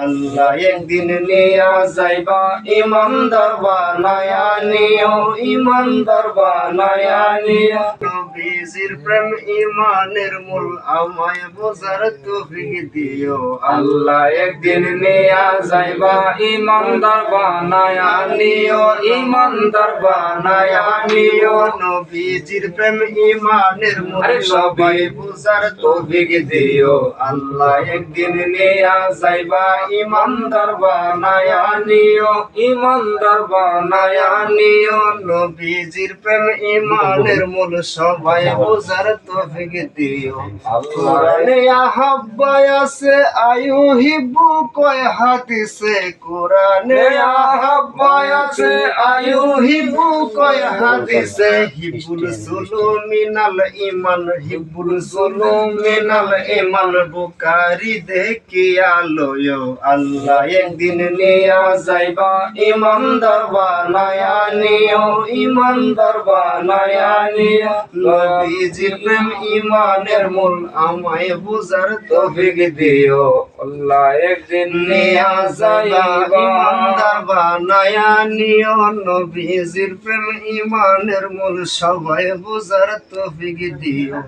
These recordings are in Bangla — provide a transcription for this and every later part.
আল্লাহ একদিন নিয়া যাইবা ইমানদার বানায়া নিও ইমানদার বানায়া নিও নবীজির প্রেম ইমানের মূল আমায় বোঝার তৌফিক দিও। আল্লাহ একদিন নিয়া যাইবা ইমানদার বানায়া নিও ইমানদার বানায়া নিও। নবীজির প্রেম ইমানের মূল সবাই বুঝার তৌফিক দিও। আল্লাহ একদিন নিয়া যাইবা ইমানদার বানায়া নিও ইমানদার বানায়া নিও। নবীজির প্রেম ইমানের মূল সবাই বুঝার তৌফিক দিও। কোরআনে আহাব্বায় আছে, আয়ু হিব্বু কয় হাদিসে। কোরআনে আহাব্বায় আছে, আয়ু হিব্বু কয় হাদিসে। হিব্বুল সুলুমিনাল ইমান, হিব্বুল সুলুমিনাল ইমান। বুকারি দেখিয়া লয়। আল্লাহ একদিন নিয়া যাইবা ইমানদার বানায়া নিও ইমানদার বানায়া নিও নবীজির প্রেম ইমানের মূল আমায় বুঝার তৌফিক দিও। আল্লাহ একদিন নিয়া যাইবা ইমানদার বানায়া নিও। নবীজির প্রেম ইমানের মূল সবাই বুঝার দিও।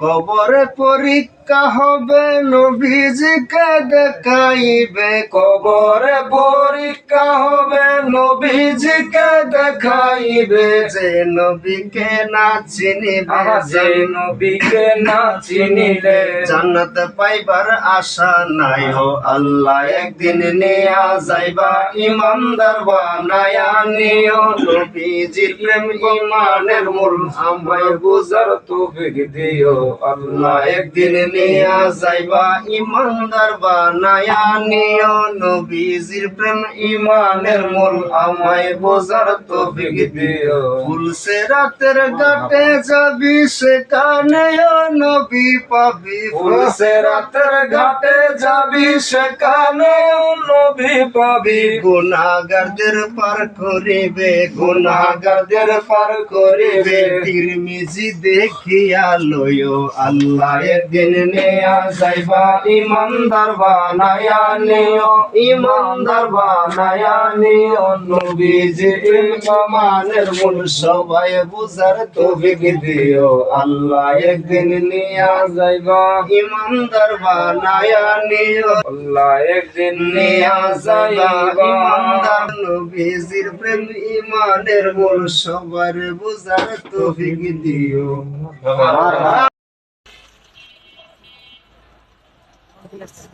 কবরে পরীক্ষা হবে নবীজিকে দেখাইবে। কবরে পরীক্ষা হবে নবীজিকে দেখাইবে যে নবীকে না চিনিবে যে নবীকে না চিনিলে জান্নাত পাইবার আশা নাই ও আল্লাহ একদিন নিয়া যাইবা ইমানদার বানায়া নিও। নবীজির প্রেম ইমানের মূল আমায় বুঝার তৌফিক দিও। আল্লাহ একদিন নিয়া যাইবা ইমানদার বানায়া নিও। নবীজির প্রেম ইমানের মূল আমায় বোঝার তৌফিক দিও। ফুলসে রাতের ঘাটে যাবি সেখানে নবী পাবি। ফুলসে রাতের ঘাটে যাবি সেখানে নবী পাবি। গুনাহগারদের পার করিবে গুনাহগারদের পার করিবে। তিরমিজি দেখিয়া লয়ো আল্লাহ একদিন নেয়া যাইবা। ইমানদার বানায়া নিও ইমানদার বানায়া নিও। নবীজি ইমানের মূল সবাই বুঝার তৌফিক দিও। আল্লাহ একদিন নিয়া যাইবা। ইমানদার বানায়া নিও। আল্লাহ একদিন নিয়া যাইবা। ইমানদার নবীজির প্রেম ইমানের মূল সবার বুঝার তৌফিক দিও। আছে